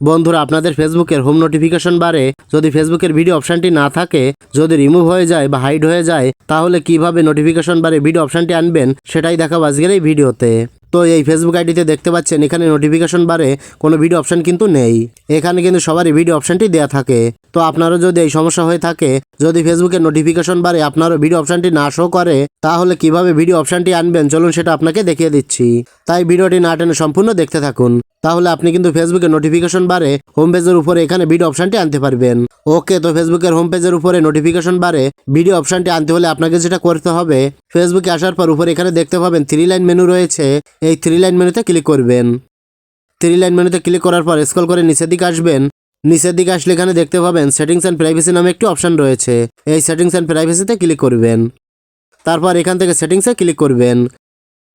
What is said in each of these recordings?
বন্ধুরা, আপনাদের ফেসবুকের হোম নোটিফিকেশন বারে যদি ফেসবুকের ভিডিও অপশনটি না থাকে, যদি রিমুভ হয়ে যায় বা হাইড হয়ে যায়, তাহলে কীভাবে নোটিফিকেশন বারে ভিডিও অপশনটি আনবেন সেটাই দেখাবো আজকের এই ভিডিওতে। তো এই ফেসবুক আইডিতে দেখতে পাচ্ছেন, এখানে নোটিফিকেশন বারে কোনো ভিডিও অপশন কিন্তু নেই। এখানে কিন্তু সবারই ভিডিও অপশনটি দেওয়া থাকে। তো আপনারও যদি এই সমস্যা হয়ে থাকে, যদি ফেসবুকের নোটিফিকেশন বারে আপনারও ভিডিও অপশনটি না শো করে, তাহলে কীভাবে ভিডিও অপশনটি আনবেন? চলুন সেটা আপনাকে দেখিয়ে দিচ্ছি। তাই ভিডিওটি না টেনে সম্পূর্ণ দেখতে থাকুন। তাহলে আপনি কিন্তু ফেসবুকের নোটিফিকেশন বারে হোম পেজের উপরে এখানে ভিডিও অপশনটি আনতে পারবেন। ওকে তো ফেসবুকের হোম পেজের উপরে নোটিফিকেশন বারে ভিডিও অপশনটি আনতে হলে আপনাকে যেটা করতে হবে ফেসবুকে আসার পর উপরে এখানে দেখতে পাবেন থ্রি লাইন মেনু রয়েছে। এই থ্রি লাইন মেনুতে ক্লিক করবেন। থ্রি লাইন মেনুতে ক্লিক করার পর স্ক্রল করে নিচের দিকে আসবেন। নিচের দিকে আসলে এখানে দেখতে পাবেন সেটিংস অ্যান্ড প্রাইভেসি নামে একটি অপশন রয়েছে। এই সেটিংস অ্যান্ড প্রাইভেসিতে ক্লিক করবেন। তারপর এখান থেকে সেটিংসে ক্লিক করবেন।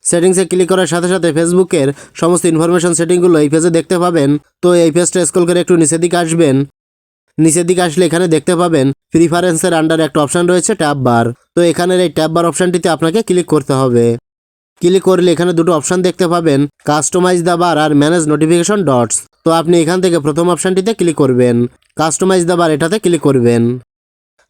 সেটিংসে ক্লিক করার সাথে সাথে ফেসবুকের সমস্ত ইনফরমেশন সেটিংগুলো এই পেজে দেখতে পাবেন। তো এই পেজটা স্ক্রল করে একটু নিচের দিকে আসবেন। নিচের দিকে আসলে এখানে দেখতে পাবেন প্রিফারেন্সের আন্ডারে একটা অপশন রয়েছে, ট্যাব বার। তো এখানের এই ট্যাব বার অপশনটিতে আপনাকে ক্লিক করতে হবে। ক্লিক করলে এখানে দুটো অপশন দেখতে পাবেন কাস্টমাইজ দ্য বার আর ম্যানেজ নোটিফিকেশন ডটস তো আপনি এখান থেকে প্রথম অপশনটিতে ক্লিক করবেন। কাস্টমাইজ দ্য বার এটাতে ক্লিক করবেন।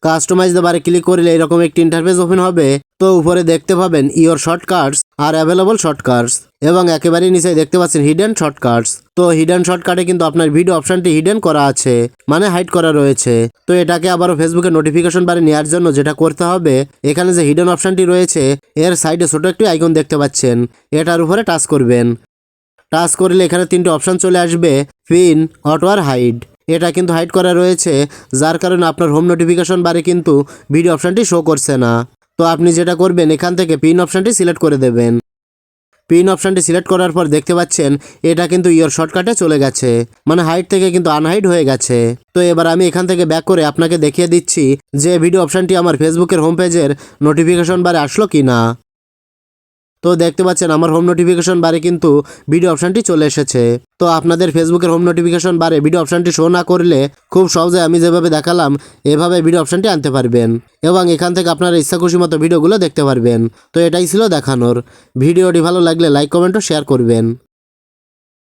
কাস্টমাইজ দ্য বারে ক্লিক করলে এরকম একটি ইন্টারফেস ওপেন হবে। তো উপরে দেখতে পাবেন ইওর শর্টকাটস আর অ্যাভেলেবল শর্টকাটস এবং একেবারে নিচে দেখতে পাচ্ছেন হিডেন শর্টকাটস তো হিডেন শর্টকাটে কিন্তু আপনার ভিডিও অপশনটি হিডেন করা আছে মানে হাইড করা রয়েছে। তো এটাকে আবারও ফেসবুকে নোটিফিকেশন বারে নেওয়ার জন্য যেটা করতে হবে, এখানে যে হিডেন অপশনটি রয়েছে, এর সাইডে ছোট একটি আইকন দেখতে পাচ্ছেন। এটার উপরে টাচ করবেন। টাচ করলে এখানে তিনটে অপশন চলে আসবে পিন অটো আর হাইড এটা কিন্তু হাইড করা রয়েছে, যার কারণে আপনার হোম নোটিফিকেশন বারে কিন্তু ভিডিও অপশনটি শো করছে না। তো আপনি যেটা করবেন, এখান থেকে পিন অপশানটি সিলেক্ট করে দেবেন। পিন অপশানটি সিলেক্ট করার পর দেখতে পাচ্ছেন, এটা কিন্তু ইয়োর শর্টকাটে চলে গেছে। মানে হাইট থেকে কিন্তু আনহাইট হয়ে গেছে। তো এবার আমি এখান থেকে ব্যাক করে আপনাকে দেখিয়ে দিচ্ছি যে ভিডিও অপশানটি আমার ফেসবুকের হোম পেজের নোটিফিকেশন বারে আসলো কি না তো দেখতে পাচ্ছেন আমার হোম নোটিফিকেশন বারে কিন্তু ভিডিও অপশনটি চলে এসেছে। তো আপনাদের ফেসবুকের হোম নোটিফিকেশন বারে ভিডিও অপশানটি শো না করলে খুব সহজে আমি যেভাবে দেখালাম, এভাবে ভিডিও অপশনটি আনতে পারবেন। এবং এখান থেকে আপনারা ইচ্ছা খুশি মতো ভিডিওগুলো দেখতে পারবেন। তো এটাই ছিল দেখানোর। ভিডিওটি ভালো লাগলে লাইক কমেন্ট ও শেয়ার করবেন।